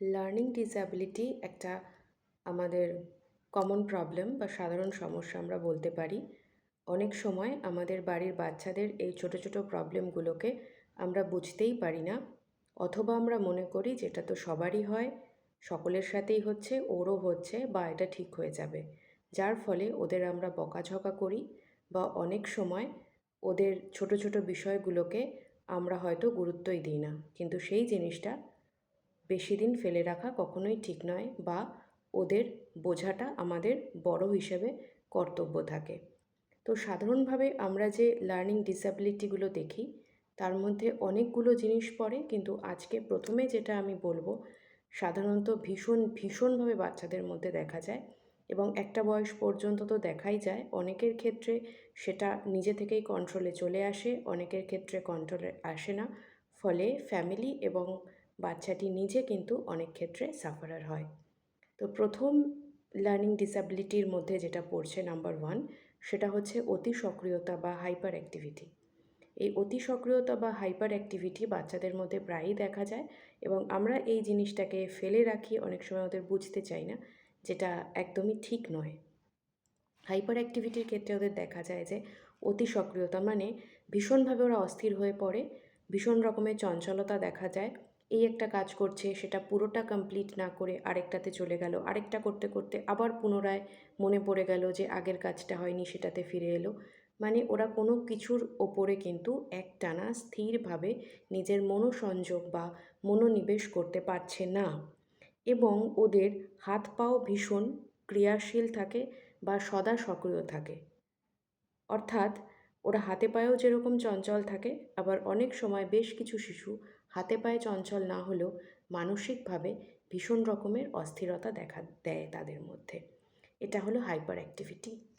Learning disability একটা আমাদের common problem বা সাধারণ সমস্যা আমরা বলতে পারি। অনেক সময় আমাদের বাড়ির বাচ্চাদের এই ছোটো ছোটো প্রবলেমগুলোকে আমরা বুঝতেই পারি না, অথবা আমরা মনে করি যে এটা তো সবারই হয়, সকলের সাথেই হচ্ছে, ওরও হচ্ছে বা এটা ঠিক হয়ে যাবে। যার ফলে ওদের আমরা বকাঝকা করি বা অনেক সময় ওদের ছোটো ছোটো বিষয়গুলোকে আমরা হয়তো গুরুত্বই দিই না। কিন্তু সেই জিনিসটা বেশি দিন ফেলে রাখা কখনোই ঠিক নয় বা ওদের বোঝাটা আমাদের বড় হিসেবে কর্তব্য থাকে। তো সাধারণভাবে আমরা যে লার্নিং ডিসঅ্যাবিলিটিগুলো দেখি, তার মধ্যে অনেকগুলো জিনিস পড়ে, কিন্তু আজকে প্রথমে যেটা আমি বলব, সাধারণত ভীষণ, ভীষণভাবে বাচ্চাদের মধ্যে দেখা যায় এবং একটা বয়স পর্যন্ত তো দেখাই যায়, অনেকের ক্ষেত্রে সেটা নিজে থেকেই কন্ট্রোলে চলে আসে, অনেকের ক্ষেত্রে কন্ট্রোলে আসে না। ফলে ফ্যামিলি এবং বাচ্চাটি নিজে কিন্তু অনেক ক্ষেত্রে সাফারার হয়। তো প্রথম লার্নিং ডিসাবিলিটির মধ্যে যেটা পড়ছে নাম্বার ওয়ান সেটা হচ্ছে অতি সক্রিয়তা বা হাইপার অ্যাক্টিভিটি এই অতি সক্রিয়তা বা হাইপার অ্যাক্টিভিটি বাচ্চাদের মধ্যে প্রায়ই দেখা যায় এবং আমরা এই জিনিসটাকে ফেলে রাখি, অনেক সময় ওদের বুঝতে চাই না, যেটা একদমই ঠিক নয়। হাইপার অ্যাক্টিভিটির ক্ষেত্রে ওদের দেখা যায় যে অতি সক্রিয়তা মানে ভীষণভাবে ওরা অস্থির হয়ে পড়ে, ভীষণ রকমের চঞ্চলতা দেখা যায় এই একটা কাজ করছে, সেটা পুরোটা কমপ্লিট না করে আরেকটাতে চলে গেল। আরেকটা করতে করতে আবার পুনরায় মনে পড়ে গেল যে আগের কাজটা হয়নি, সেটাতে ফিরে এলো। মানে ওরা কোনো কিছুর ওপরে কিন্তু একটানা স্থিরভাবে নিজের মনোসংযোগ বা মনোনিবেশ করতে পারছে না। এবং ওদের হাত পাও ভীষণ ক্রিয়াশীল থাকে বা সদা সক্রিয় থাকে। অর্থাৎ ওরা হাতে পায়েও যেরকম চঞ্চল থাকে, আবার অনেক সময় বেশ কিছু শিশু হাতে পায়ে চঞ্চল না হলেও মানসিকভাবে ভীষণ রকমের অস্থিরতা দেখা দেয় তাদের মধ্যে। এটা হলো হাইপার অ্যাক্টিভিটি